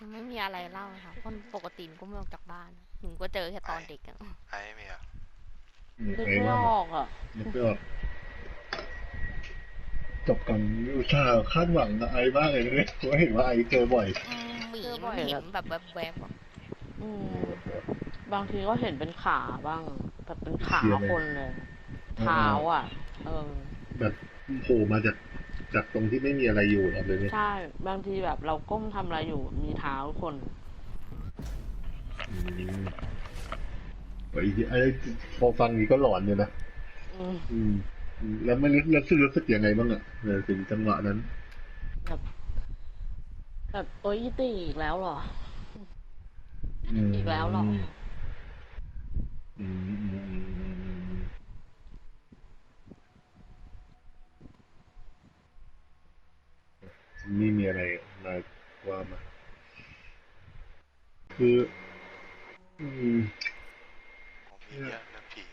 มันไม่มีอะไรเล่าค่ะคนปกติมันก็ไม่ออกจากบ้าน หนูก็เจอแค่ตอนเด็กอะไอ้ไม่มีอะอืมนึกไอ้ไม่ว่าออกอะนึกไม่ออกจบกันอุตส่าห์คาดหวังกับไอ้บ้างเลยนะเนี่ยเพราะเห็นว่าไอ้เจอบ่อยอืมหมีเจอบ่มัอนยเห็แล้นวแบบแวบๆอะอืมบางทีก็เห็นเป็นขาบ้าง แบบเป็นขาคนเลยเท้าอะ เออ แบบโผล่มาจาก จากตรงที่ไม่มีอะไรอยู่หรอกเลยเนี่ยใช่ บางทีแบบเราก้มทำอะไรอยู่มีเท้าคน อืมไอ้ที่ไอ้พอฟังนี้ก็หลอนเลยนะอืมอืมอืม แล้วไม่รู้แล้วรู้สึกยังไงบ้างอะในถึงจังหวะนั้น แบบแบบโอ๊ยอีตีอีกแล้วเหรอ มอีกแล้วเหรอ อืมอืมอืมอืมอืม นี่มีอะไรมาว่ามา คืออืมผมมีเยอะเรื่องผี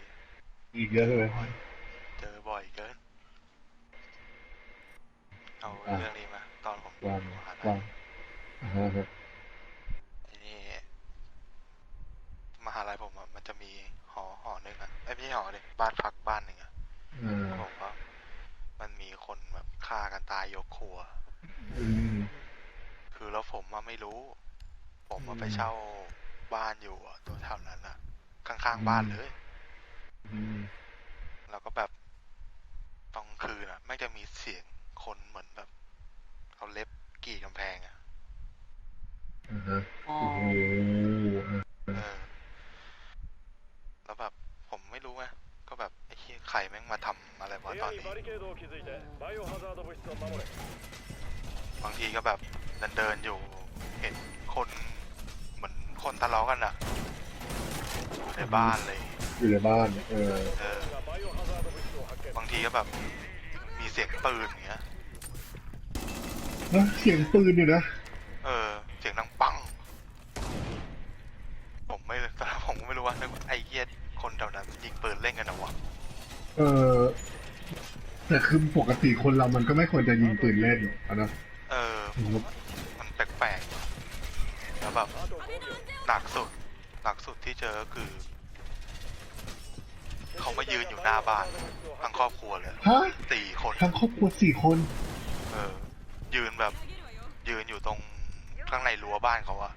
อีกเยอะใช่ไหมบ่อยเจอบ่อยเกิน เอาอะเรื่องนี้มา ตอนผมวางมหาลัวายงอ่าฮะครับไอ้นี่มหาลัยผมอะมันจะมีหอหอหนึ่งอะไอ้ยไม่ใช่หอเลยบ้านพักบ้านหนึ่งอะอ่าผมว่ามันมีคนแบบฆ่ากันตายยกครัวอืม คือแล้วผมมาไม่รู้ ผมมาไปเช่าบ้านอยู่ตัวแถวนั้นอะข้างๆบ้านเลยแล้วก็แบบตอนคืนอะไม่จะมีเสียงคนเหมือนแบบเอาเล็บกี่กำแพงอะโอ้โหแล้วแบบผมไม่รู้ไงก็แบบไอ้ไข่แม่งมาทำอะไรวะตอนนี้ บางทีก็แบบเดินเดินอยู่เห็นคนเหมือนคนทะเลาะกันอะอยู่ในบ้านเลย อยู่ในบ้านเออบางทีก็แบบมีเสียงปืนอย่างเงี้ยนะเสียงปืนอยู่นะ เออ เสียงดังปัง ผมไม่ตอนผมก็ไม่รู้ว่าไอ้เหี้ยคนแถวนั้นยิงปืนเล่นกันหรอวะ เออ แต่คือปกติคนเรามันก็ไม่ควรจะยิงปืนเล่นนะ มันแปลกๆแล้วแบบหนักสุดหนักสุดที่เจอคือเขามายืนอยู่หน้าบ้านทั้งครอบครัวเลยสี่คนทั้งครอบครัวสี่คน เออ ยืนแบบ ยืนอยู่ตรงข้างในรั้วบ้านเขาอะ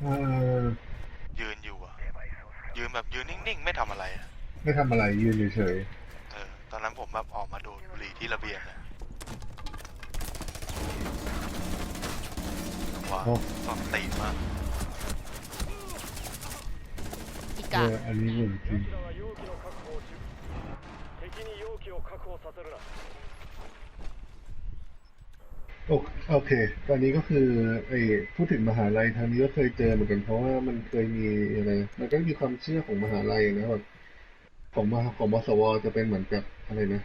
เออ ยืนอยู่อะยืนแบบยืนนิ่งๆ ไม่ทำอะไรไม่ทำอะไรยืนเฉยๆเออ ตอนนั้นผมแบบออกมาดูบุหรี่ที่ระเบียงอะ ว่า ๆโอ้ ต้องตีมาก อี เอก า ออันนี้เหมือนจริง 奴らは容器の確保を中敵に容器を確保させるな โอโอเค ตอนนี้ก็คือไอ้พูดถึงมหาลัยทางนี้ก็เคยเจอเหมือนกันเพราะว่ามันเคยมีอะไร มันก็มีความเชื่อของมหาลัยนะแบบของมหาของมสวจะเป็นเหมือนกับอะไรนะ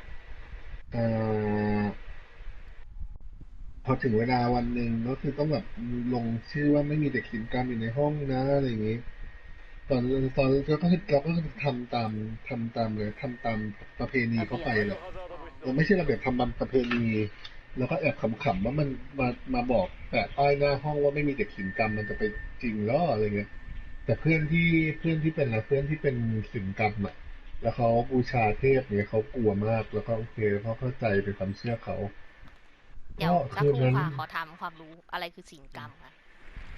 อ่า พอถึงเวลาวันหนึ่งก็คือต้องแบบลงชื่อว่าไม่มีเด็กศิลปกรรมอยู่ในห้องนะอะไรอย่างนี้ ตอนตอนเราก็คือเราก็คือทำตามทำตามเลยทำตามประเพณีเข้าไปแหละมันไม่ใช่ระเบียบทำบัมประเพณี แล้วก็แอบขำๆว่ามันมามาบอกแปะป้ายหน้าห้องว่าไม่มีเด็กศิลปกรรมมันจะไปจริงหรออะไรเงี้ย แต่เพื่อนที่เพื่อนที่เป็นนะเพื่อนที่เป็นศิลปกรรมอะ แล้วเขาบูชาเทพเนี่ยเขากลัวมากแล้วก็โอเคเพราะเข้าใจเป็นความเชื่อเขา เดี๋ยวก็สักคืคนรู่นั้นค่ะขอถามความรู้อะไรคือสิ่งกรรมคะ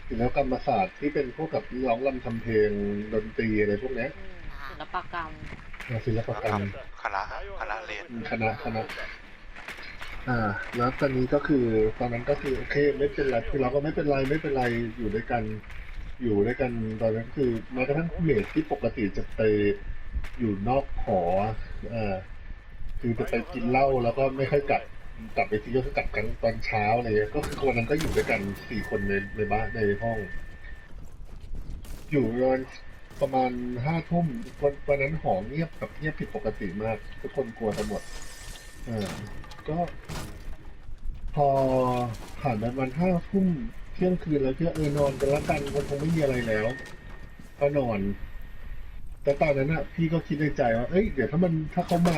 ศิลปกรรมศาสตร์ที่เป็นพวกกับร้องรำทำเพลงดนตรีอะไรพวกเนี้ยอ่าศิลปกรรมอ่าศิลปแล้วกรรมทำคณะคณะเรียนคณะคณะอ่า แล้วตอนนี้ก็คือตอนนั้นก็คือโอเคไม่เป็นไรคือเราก็ไม่เป็นไรไม่เป็นไรอยู่ด้วยกัน อยู่ด้วยกันตอนนั้นคือแม้กระทั่งเมทที่ปกติจะไปอยู่นอกหออ่าคือจะไปกินเหล้าแล้วก็ไม่ค่อยกลับ กลับไปที่ก็คือกลับกันตอนเช้าเงี้ยก็คือคนนั้นก็อยู่ด้วยกันสี่คนในในบ้านในห้อง อยู่ประมาณประมาณห้าทุ่มวันวันนั้นหอเงียบแบบเงียบผิดปกติมาก ทุกคนกลัวกันหมดเออก็ พอผ่านไปวันห้าทุ่มเที่ยงคืนแล้วเชื่อเออนอนกันละกันมันคงไม่มีอะไรแล้ว ก็นอน แต่ตอนนั้นอะพี่ก็คิดในใจว่าเอ้ยเดี๋ยวถ้ามันถ้าเขามา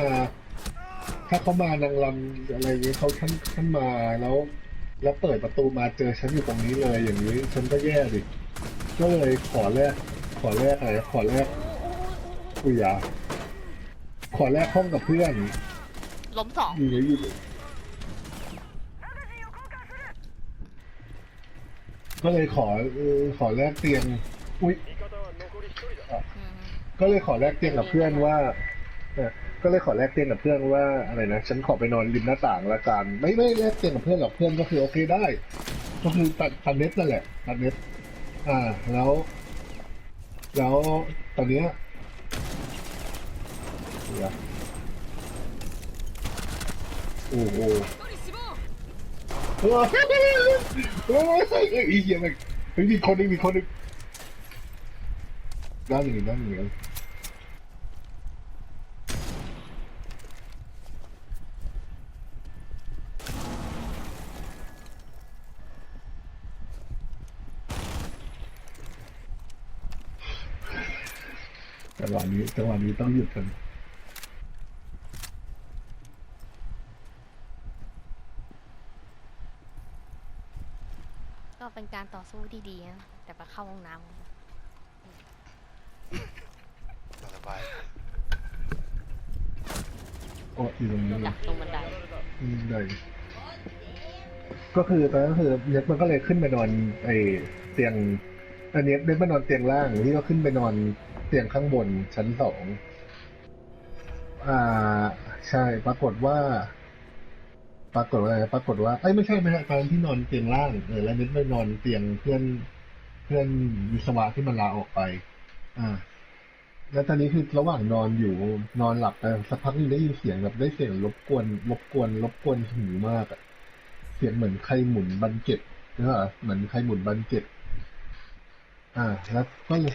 ถ้าเขามานางรำอะไรเงี้ยเขาท่านท่านมาแล้ว แล้วเปิดประตูมาเจอฉันอยู่ตรงนี้เลยอย่างนี้ฉันก็แย่ดิก็เลยขอแลกขอแลกอะไรขอแลกอุยอ่ขอแลกห้องกับเพื่อนล้มสองอยู่อยู่ก็เลยขอขอแลกเตียงอุ้ยก็เลยขอแลกเตียงกับเพื่อนว่าเอ ก็เลยขอแลกเตียงกับเพื่อนว่าอะไรนะฉันขอไปนอนริมหน้าต่างละกันไม่ไม่แลกเตียงกับเพื่อนหรอกเพื่อนก็คือโอเคได้ ก็คือตัดตัดเน็ตนั่นแหละตัดเน็ตอ่าแล้ว แล้วตอนเนี้ยเดี๋ยวโอ้โหโอ้ยโอ้ยไอ้เหี้ยมันมีคนนึงมีคนนึงด้านหนึ่งด้านหนึ่ง จังหวะนี้จังหวะนี้ต้องหยุดกันก็เป็นการต่อสู้ที่ดีนะแต่ไปเข้าห้องน้ำสบายโอ้อยู่ตรงนี้ดักตรงบันไดอืมได้ก็คือตอนนั้นก็คือเน็ตมันก็เลยขึ้นไปนอนไอเตียงอันเน็ตเน็ตมานอนเตียงล่างนี่ก็ขึ้นไปนอน เตียงข้างบนชั้นสอง อ่า ใช่ ปรากฏว่า ปรากฏว่าอะไรปรากฏว่า เอ้ยไม่ใช่ไม่ใช่ตอนที่นอนเตียงล่าง เออ แล้วน็ตไปนอนเตียงเพื่อนเพื่อนวิศวะที่มันลาออกไป อ่า แล้วตอนนี้คือระหว่างนอนอยู่นอนหลับไปสักพักนึงได้ยินเสียงแบบได้เสียงรบกวนรบกวนรบกวนหูมากอะเสียงเหมือนใครหมุนบันเก็ตเนอะเหมือนใครหมุนบันเก็ตอ่า แล้วก็เลย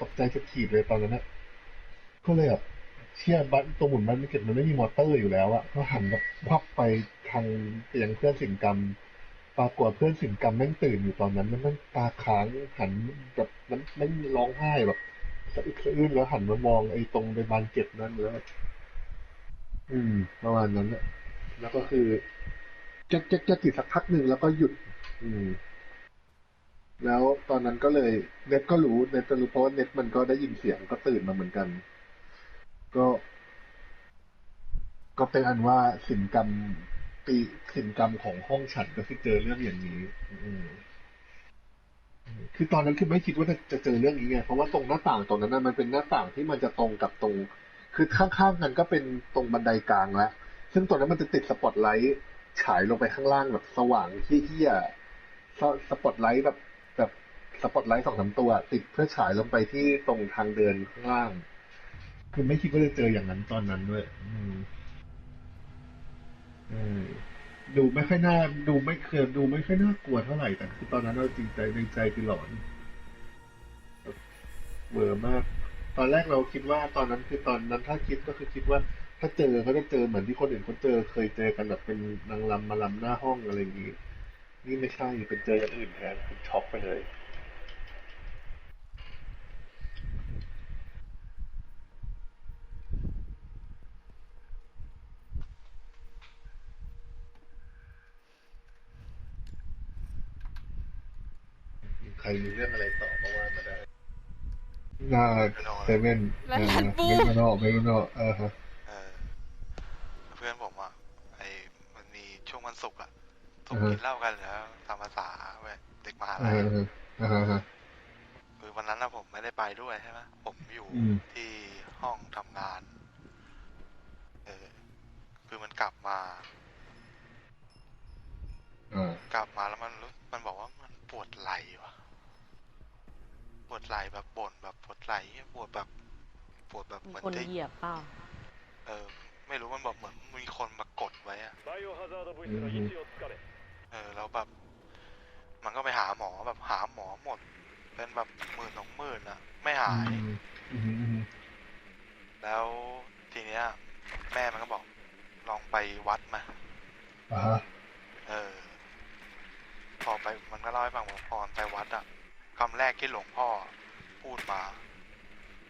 ตกใจจะขีดเลยตอนนั้นอะก็เลยแบบเชื่อบัตตัวหมุนบัตเก็ตมันไม่มีมอเตอร์อยู่แล้วอะก็หันแบบควับไปทางไปยังเพื่อนสิงกรรม ปรากฏเพื่อนสิงกรรมแม่งตื่นอยู่ตอนนั้นแล้วมันตาค้างหันแบบมันมันร้องไห้แบบสะอึกสะอื้นแล้วหันมามองไอ้ตรงในบานเก็ตนั่นแล้วอืม ประมาณนั้นแหละแล้วก็คือจะจะจะติดสักพักหนึ่งแล้วก็หยุด อืม แล้วตอนนั้นก็เลย เน็ตก็รู้เน็ตก็รู้เพราะว่าเน็ตมันก็ได้ยินเสียงก็ตื่นมาเหมือนกัน ก็ ก็เป็นอันว่าสินกรรมปีสินกรรมของห้องฉันก็คือเจอเรื่องอย่างนี้ อืมคือตอนนั้นคือไม่คิดว่าจะจะเจอเรื่องนี้ไงเพราะว่าตรงหน้าต่างตรงนั้นมันเป็นหน้าต่างที่มันจะตรงกับตรง คือข้างๆกันก็เป็นตรงบันไดกลางแล้วซึ่งตรงนั้นมันจะติดสปอตไลท์ฉายลงไปข้างล่างแบบสว่างเฮี้ยๆสสปอตไลท์แบบ สปอตไลท์สองสามตัว ติดเพื่อฉายลงไปที่ตรงทางเดินข้างล่าง คือไม่คิดว่าจะเจออย่างนั้นตอนนั้นด้วย อืมเออดูไม่ค่อยน่าดูไม่เคยดูไม่ค่อยน่ากลัวเท่าไหร่แต่คือตอนนั้นเราจริงใจในใจคือหลอนเบื่อมาก ตอนแรกเราคิดว่าตอนนั้นคือตอนนั้นถ้าคิดก็คือคิดว่า ถ้าเจอเขาจะเจอเหมือนที่คนอื่นเขาเจอเคยเจอกันแบบเป็นนางรำมาลำหน้าห้องอะไรอย่างนี้ นี่ไม่ใช่เป็นเจออย่างอื่นแทนคือช็อกไปเลย ใค รมีเรื่องอะไรต่อก็ว่ามาได้หน้าเซเว่นแล้วหลานปูไม่มานอกไม่มานอกเออฮะเออเพื่อนผมอะไอ้มันมีช่วงวันศุกร์อะถูกอือฮะกินเหล้ากันแล้วตามภาษาเว้ยเด็กมหาเอลัยอฮะเออฮะ คือวันนั้นนะผมไม่ได้ไปด้วยใช่ไหมผมอยู่อืม ที่ห้องทำงาน เออ คือมันกลับมาอ่ากลับมาแล้วมันรู้มันบอกว่ามันปวดไหล่ว่ะ ปวดไหล่แบบบ่นแบบปวดไหล่ปวดแบบ ปวดแบบ มี เหมือน คน จะ เหยียบเปล่า เออ ไม่รู้มันบอกเหมือนมีคนมากดไว้อะ バイオハザード物質の位置をつかめ เอ อแล้วแบบ มันก็ไปหาหมอแบบหาหมอหมด เป็นแบบหมื่นสองหมื่นอะไม่หาย อืมอืมอืม แล้วทีเนี้ย แม่มันก็บอก ลองไปวัดมา อ่าฮะ เออ พอไปมันก็เล่าให้ฟังว่าพอมันไปวัดอะ คำแรกที่หลวงพ่อพูดมา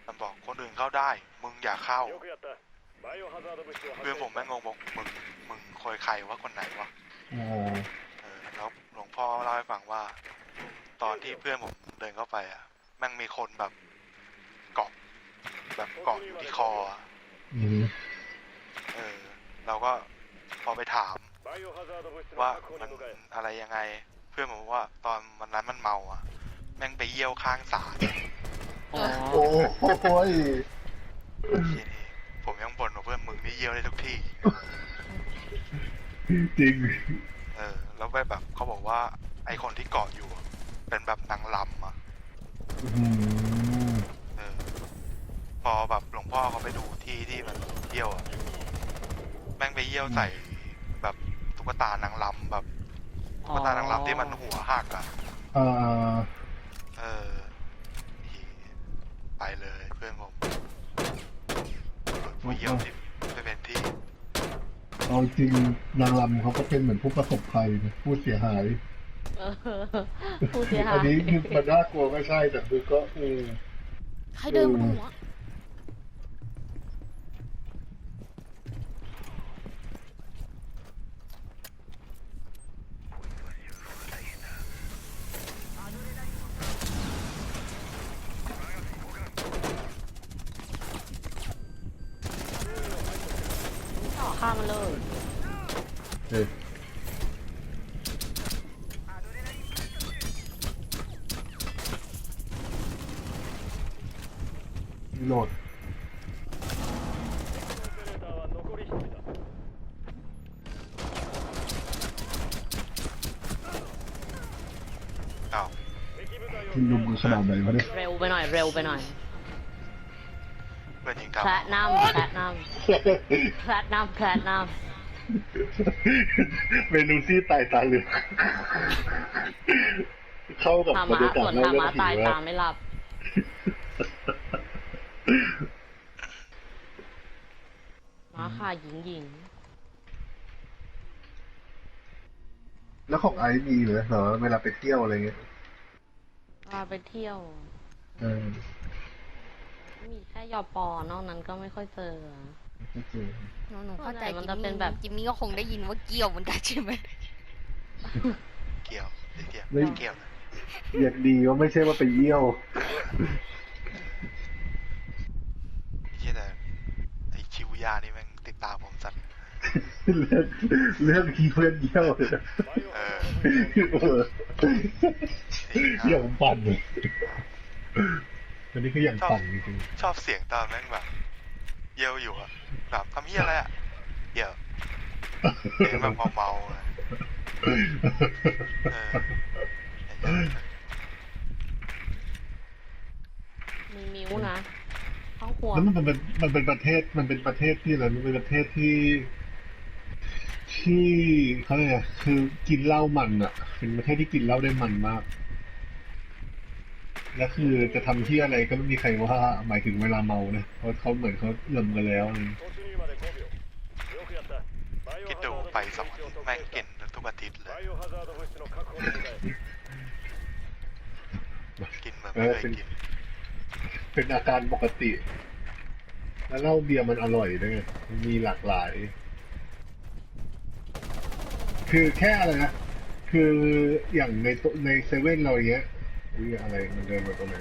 มันบอกคนอื่นเข้าได้ มึงอย่าเข้า เพื่อนผมแม่งงบอกมึง มึงคอยใครว่าคนไหนวะเออแล้วหลวงพ่อเล่าให้ฟังว่า ตอนที่เพื่อนผมเดินเข้าไปอะแม่งมีคนแบบเกาะแบบเกาะอยู่ที่คอเออ เราก็พอไปถาม ว่ามันอะไรยังไง เพื่อนผมว่าตอนวันนั้นมันเมาอะ แม่งไปเยี่ยวข้างศาลอ๋อโอ้โหยทีนี้ผมยังบ่นว่าเพื่อนมึงนี่เยี่ยวได้ทุกที่ จริง เออ แล้วไปแบบเขาบอกว่าไอคนที่เกาะอยู่อะเป็นแบบนางลำอะ อืมเออ พอแบบหลวงพ่อเขาไปดูที่ที่มันเยี่ยวอะแม่งไปเยี่ยวใส่แบบตุ๊กตานางลำแบบตุ๊กตานางลำที่มันหัวหักอะอ่าเออ อีไปเลยเพื่อนผมผู้เยี่ยวที่ไปเป็นที่ เอาจริงนางรำเขาก็เป็นเหมือนผู้ประสบภัยนะผู้เสียหายเออผู้เสียหาอัยนนี้คือมันน่ากลัวก็ใช่แต่คือก็เออ ใครเดินบนหัว มันเลยเฮ้ยโหลดอ้าวคุณลุงขนาดไหนวะเนี่ยเร็วไปหน่อยเร็วไปหน่อย เพื่อนยิงทำ พระนำพระ แพลตนัมแพลตนัมเมนูซี่ตายตาเหลือกเข้ากับธรรบรมะรยากาศส่วนเล่าธรรเรื่อมะงผีตายว่าตามไม่หลับ มาค่ะหญิงหญิงแล้วของไอซ์มีเหรอเหรอเวลาไปเที่ยวอะไรเงี้ยมาไปเที่ยว เออมีแค่ยอปอนอกนั้นก็ไม่ค่อยเจอ หนูหนูเข้าใจมันจะเป็นแบบจิมมี่ก็คงได้ยินว่าเกี่ยวเหมือนกันใช่ไหมเกี่ยวไม่เกี่ยวไม่เกี่ยวอยากดีว่าไม่ใช่ว่าไปเยี่ยว เหียแต่ไอคิวยานี่แมันติดตามผมสัตว์เลืองเลืองที่เพื่อนเยี่ยวเลยเออเออเยี่ยวปั่นเลยอันนี้คืออย่างปั่นจริงชอบเสียงตอนแม่งแบบ เยี่ยวอยู่อะแบบทำเหี้ยอะไรอะเยี่ยวเสียงแบบเมาๆอะเอออย่างเงี้ยมีมิ้วนะห้องครัวแล้วมันเป็นมันเป็นประเทศมันเป็นประเทศที่อะไรมันเป็นประเทศที่ ที่เขาเรียกอะไรคือกินเหล้ามันอะ เป็นประเทศที่กินเหล้าได้มันมาก แล้วคือจะทำที่อะไรก็ไม่มีใครว่าหมายถึงเวลาเมานะเพราะเขาเหมือนเขาเลิมกันแล้วเลยคิดดูไปสองแม่งกินทุกอาทิตย์เลย กินเหมือนไม่เคยกิน เป็นอาการปกติ แล้วเหล้าเบียร์มันอร่อยด้วยมีหลากหลาย คือแค่อะไรนะ คืออย่างในในเซเว่นเราเนี้ย อุ้ยอะไรมันเดินมาตรงไหน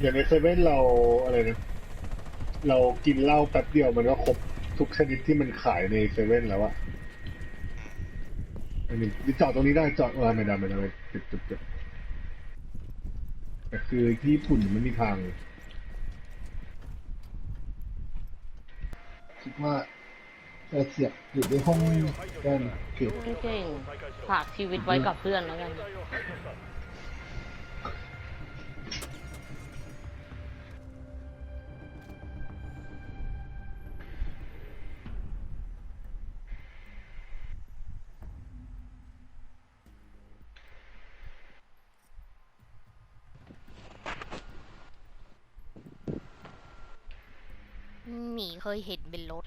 อย่างในเซเว่นเราอะไรนะเรากินเหล้าแป๊บเดียวมันก็ครบทุกชนิดที่มันขายในเซเว่นแล้วอะอันนี้จอดตรงนี้ได้จอดเออไม่ได้ไม่ได้ไม่ได้จุดจุดจุดแต่คือที่ญี่ปุ่นไม่มีทางคิดว่า เออเสียบอยู่ในห้องกันเก็บเก่งฝากชีวิตไว้กับเพื่อนแล้วกันมีเคยเห็นเป็นรถ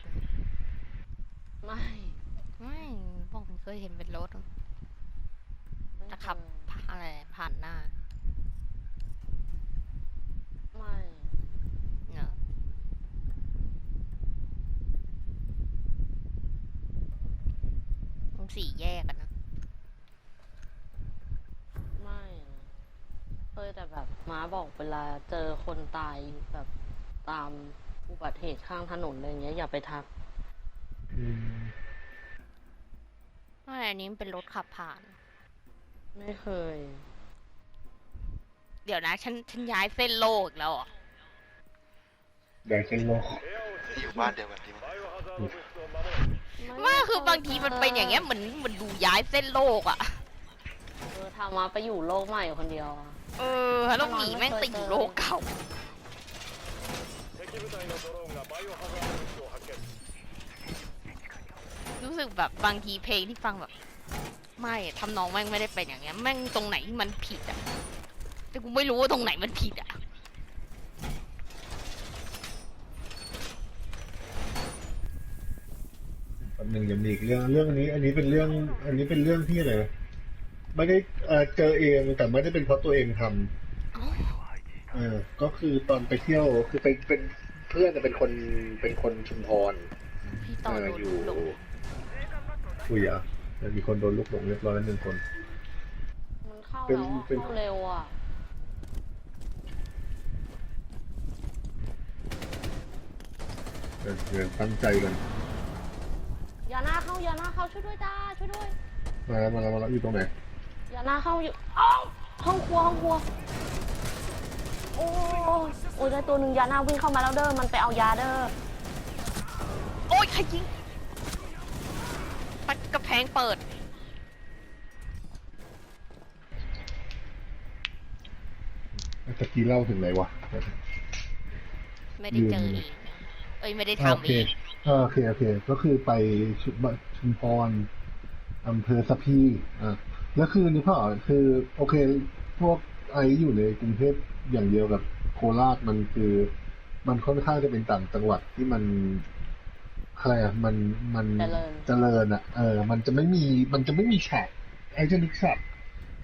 เคยเห็นเป็นรถไม่จะขับเคยผ่านอะไรผ่านหน้า ไม่เนอะมันสี่แยกกันนะ ไม่นะเคยแต่แบบม้าบอกเวลาเจอคนตายแบบตามอุบัติเหตุข้างถนนอะไรเงี้ยอย่าไปทัก อืม ไม่ อันนี้มันเป็นรถขับผ่าน ไม่เคย เดี๋ยวนะ ฉันฉันย้ายเส้นโลกอีกแล้วเหรอ ได้เส้นโลก 部屋を อ 死 ยู่บ้านเดียวกันที่มั้ง バイオハザード物質を守れ ไม่คือบางทีมันเป็นอย่างเงี้ยเหมือนเหมือนดูย้ายเส้นโลกอะ เออทำมาไปอยู่โลกใหม่คนเดียวอะ เออแล้วหมีแม่งติดอยู่โลกเก่า 敵部隊のドローン สึกแบบบางทีเพลงที่ฟังแบบ ไม่ทำนองแม่งไม่ได้เป็นอย่างเงี้ยแม่งตรงไหนที่มันผิดอะแต่กูไม่รู้ว่าตรงไหนมันผิดอะแป๊บหนึ่งยังมีอีกเรื่องเรื่องอันนี้ อันนี้เป็นเรื่อง อันนี้เป็นเรื่องที่อะไรนะไม่ได้เอ่อเจอเองแต่ไม่ได้เป็นเพราะตัวเองทำเออก็คือตอนไปเที่ยวคือไปเป็นเพื่อนน่ะเป็นคนเป็นคนชุมพรพี่ต่อเออโดนอยู่ หลง อุ้ยอะแต่มีคนโดนลูกหลงเรียบร้อยแล้วหนึ่งคน มันเข้าเป็นแล้วอะเป็น เข้าเร็วอะเดี๋ยวเดี๋ยวตั้งใจกันอย่าหน้าเข้าอย่าหน้าเข้าช่วยด้วยจ้าช่วยด้วยมาแล้วมาแล้วมาแล้วอยู่ตรงไหนอย่าหน้าเข้าอยู่อ้าวห้องครัวห้องครัวโอ้ยโอ้ยได้ตัวหนึ่งยาหน้าวิ่งเข้ามาแล้วเด้อมันไปเอายาเด้อโอ๊ยใครยิงปัดกระ แพงเปิด ตะกี้เล่าถึงไหนวะ ไม่ได้เจอยืนเองเอ้ยไม่ได้โอทำเคเองอ่าโอเคโอเค ก็คือไปชุบชุมพรอำเภอสะพีอะแล้วคือนี่พ่อคือ โอเค พวกไออยู่ในกรุงเทพอย่างเดียวกับโคราชมันคือ มันค่อนข้างจะเป็นต่างจังหวัดที่มัน อะไรอะมันมันเจริญเจริญอะเออ มันจะไม่มีมันจะไม่มีฉากไอจะนึกฉาก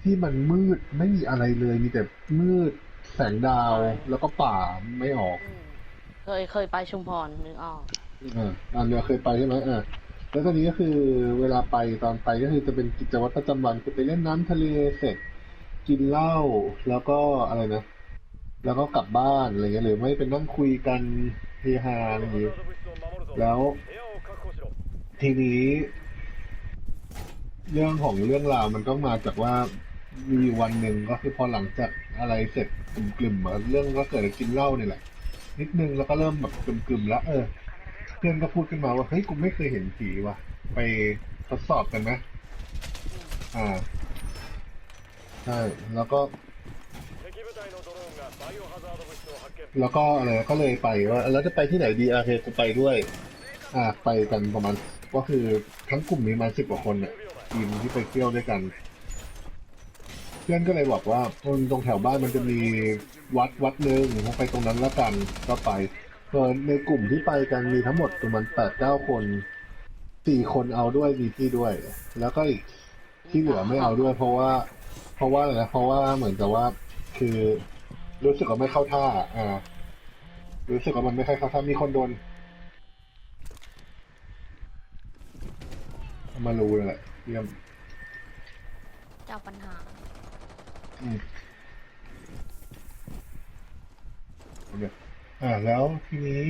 ที่มันมืดไม่มีอะไรเลย มีแต่มืดแสงดาวแล้วก็ป่าไม่ออกอืมเคยเคยไปชุมพรนึกออกอ่าอันเดียวเคยไปใช่ไหมอ่าแล้วตอนนี้ก็คือเวลาไปตอนไปก็คือจะเป็นกิจวัตรประจำวันคือไปเล่นน้ำทะเลเสร็จกินเหล้าแล้วก็อะไรนะแล้วก็กลับบ้านอะไรเงี้ยหรือไม่เป็นนั่งคุยกัน เฮฮาอะไรอย่างงี้แล้วทีนี้ เรื่องของเรื่องราวมันก็มาจากว่ามีวันหนึ่งก็คือพอหลังจากอะไรเสร็จกลุ่มๆมาเรื่องก็เกิดกินเหล้าเนี่ยแหละ นิดนึงแล้วก็เริ่มแบบกลุ่มๆแล้ว เออ เพื่อนก็พูดขึ้นมาว่าเฮ้ยกูไม่เคยเห็นผีว่ะ ไปทดสอบกันไหมอ่าใช่แล้วก็ แล้วก็อะไรก็เลยไปว่าแล้วจะไปที่ไหนดีอะโอเคกูไปด้วย อ่าไปกันประมาณก็คือทั้งกลุ่มมีมาสิบกว่าคนเนี่ยทีมที่ไปเที่ยวด้วยกัน เพื่อนก็เลยบอกว่าตรงแถวบ้านมันจะมีวัดวัดหนึ่งไปตรงนั้นล้วกันก็ไปส่วนในกลุ่มที่ไปกันมีทั้งหมดประมาณแปดเก้าคนสี่คนเอาด้วยมีพี่ด้วย แล้วก็อีกที่เหลือไม่เอาด้วย เพราะว่า เพราะว่าอะไรนะเพราะว่าเหมือนกับว่าคือ รู้สึกว่าไม่เข้าท่า อ่า รู้สึกว่ามันไม่ค่อยเข้าท่า มีคนโดน มารู้เลยแหละเยี่ยมเจ้าปัญหา อืมโอเคอ่า แล้วทีนี้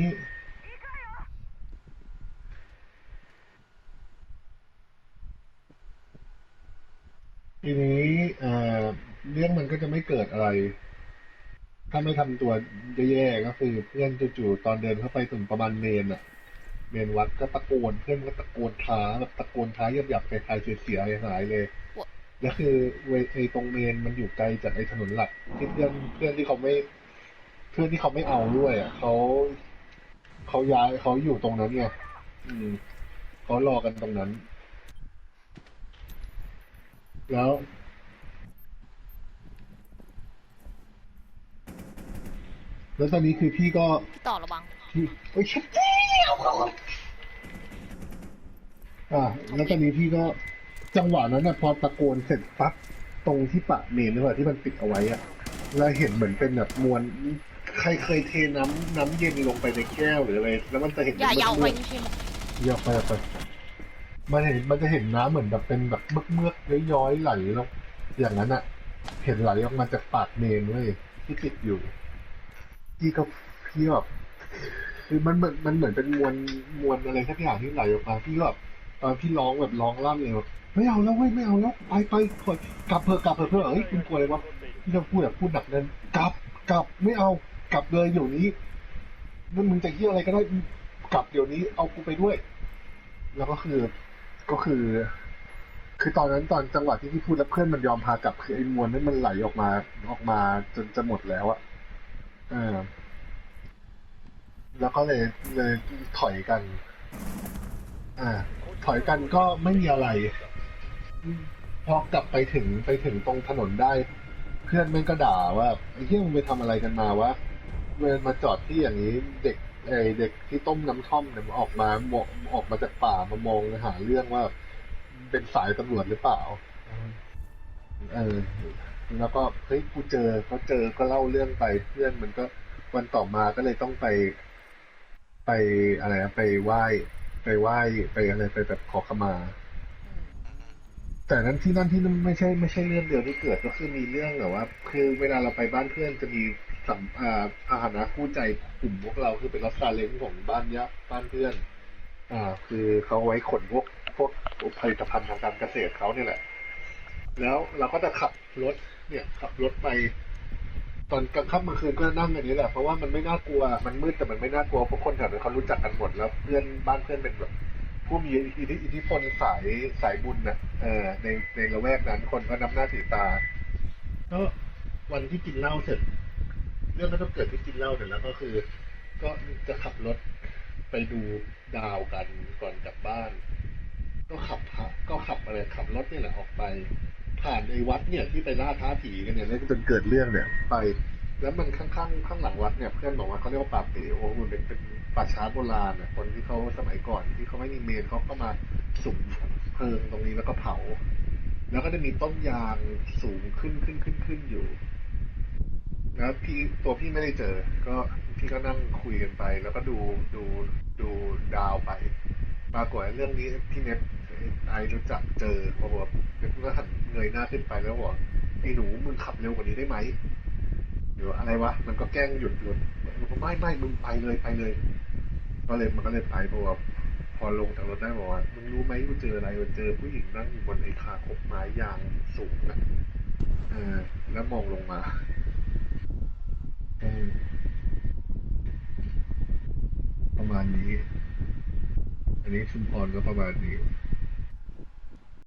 ทีนี้เอ่อเรื่องมันก็จะไม่เกิดอะไร ถ้าไม่ทำตัวแย่ๆก็คือ เพื่อนจู่ๆตอนเดินเข้าไปถึงประมาณเมนอะเมนวัดก็ตะโกนเพื่อนก็ตะโกนท้าแบบตะโกนท้าหยับๆใครๆเสียๆหายๆเลยวะแล้วคือเวไอตรงเมนมันอยู่ไกลจากไอถนนหลักที่เพื่อนเพื่อนที่เขาไม่ เพื่อนที่เขาไม่เอาด้วยอะเขาเขาย้ายเขาอยู่ตรงนั้นไงอืมเขารอกันตรงนั้น แล้ว แล้วตอนนี้คือพี่ก็พี่ต่อระวังพี่โอ้ยชัดเจนอ่าแล้วตอนนี้พี่ก็จังหวะนั้นนะพอตะโกนเสร็จปั๊บตรงที่ปะเมนนี่แหละที่มันปิดเอาไว้อะแล้วเห็นเหมือนเป็นแบบมวลใครเคยเทน้ำน้ำเย็นลงไปในแก้วหรืออะไรแล้วมันจะเห็นอย่าอย่าเอาไปเมือกนี่ใช่ไหมๆเยอะไปเอาไปมันเห็นมันจะเห็นน้ำเหมือนแบบเป็นแบบเมือกเมือกๆย้อยๆไหลแล้วอย่างนั้นอะเห็นไหลออกมาจากปากเมนเว้ยที่ติดอยู่ พี่ก็พี่แบบคือมันเหมือนมันเหมือนเป็นมวลมวลอะไรสักอย่างที่ไหลออกมาพี่ก็แบบตอนพี่ร้องแบบร้องลั่นเลยแบบไม่เอาแล้วเว้ยไม่เอาแล้วไปไปถอยกลับเถอะกลับเถอะเพื่อเฮ้ยคุณกลัวอะไรวะพี่จะพูดแบบพูดหนักนั้นกลับกลับไม่เอากลับเลยเดี๋ยวนี้นั่นมึงจะเยี่ยอะไรก็ได้กลับเดี๋ยวนี้เอากูไปด้วย แล้วก็คือก็คือ คือตอนนั้นตอนจังหวะที่พี่พูดแล้วเพื่อนมันยอมพากลับคือไอ้มวลนั้นมันไหลออกมาออกมาจนจะหมดแล้วอะ เออ แล้วก็เลยเลยถอยกัน อ่า ถอยกันก็ไม่มีอะไร พอกลับไปถึงไปถึงตรงถนนได้ เพื่อนแม่งก็ด่าว่าไอ้เหี้ยมึงไปทำอะไรกันมาวะเวรมาจอดที่อย่างนี้เด็กไอ้เด็กที่ต้มน้ำท่อมเนี่ยออกมามอออกมาจากป่ามามองหาเรื่องว่า เป็นสายตำรวจหรือเปล่า เออ แล้วก็เฮ้ยกูเจอเขาเจอก็เล่าเรื่องไปเพื่อนมันก็วันต่อมาก็เลยต้องไป ไปอะไรนะไปไหว้ ไปไหว้ไปอะไรไปแบบขอขมา แต่นั้นที่นั่นที่นั่นไม่ใช่ ไม่ใช่เรื่องเดียวที่เกิดก็คือมีเรื่องแบบว่า คือเวลาเราไปบ้านเพื่อนจะมีสัมอาพาหนะคู่ใจกลุ่มพวกเราคือเป็นรถซาเล้งของบ้านยะบ้านเพื่อน อ่า คือเขาไว้ขนพวกพวกผลิตภัณฑ์ทางการเกษตรเขาเนี่ยแหละ แล้วเราก็จะขับรถเนี่ยขับรถไป ตอนกลางค่ำกลางคืนก็นั่งอย่างนี้แหละเพราะว่ามันไม่น่ากลัวมันมืดแต่มันไม่น่ากลัวเพราะคนแถวนั้นเขารู้จักกันหมดแล้วเพื่อนบ้านเพื่อนเป็นแบบผู้มีอิทธิอิทธิพลสายสายบุญน่ะเออในในละแวกนั้นคนก็นำหน้าถือตาก็วันที่กินเหล้าเสร็จ เรื่องก็ต้องเกิดที่กินเหล้าเสร็จแล้วก็คือ ก็จะขับรถไปดูดาวกันก่อนกลับบ้าน ก็ขับก็ขับอะไรขับรถเนี่ยแหละออกไป ผ่านไอ้วัดเนี่ยที่ไปล่าท้าผีกันเนี่ยแล้วจนเกิดเรื่องเนี่ยไป แล้วมันข้างๆข้างหลังวัดเนี่ยเพื่อนบอกว่าเขาเรียกว่าป่าเป๋โอ้มันเป็นเป็นป่าช้าโบราณอะคนที่เขาสมัยก่อนที่เขาไม่มีเมนเขาก็มาสุมเพลิงตรงนี้แล้วก็เผา แล้วก็จะมีต้นยางสูงขึ้นขึ้นขึ้นขึ้นอยู่แล้วพี่ตัวพี่ไม่ได้เจอ ก็พี่ก็นั่งคุยกันไป แล้วก็ดูดูดูดาวไปปรากฏเรื่องนี้พี่เน็ตไอรู้จักเจอพอบอกเน็ตก็หัน เงยหน้าขึ้นไปแล้วบอกไอ้หนูมึงขับเร็วกว่านี้ได้ไหมหรือว่าอะไรวะ มันก็แกล้งหยุดรถไม่ไม่มึงไปเลยไปเลย ก็เลยมันก็เลยไปเพราะว่าพอลงจากรถได้บอกว่ามึงรู้ไหมกูเจออะไรกูเจอผู้หญิงนั่งอยู่บนไอ้คาคบไม้ยางสูงนะเออ แล้วมองลงมาเออประมาณนี้ อันนี้ชุมพรก็ประมาณนี้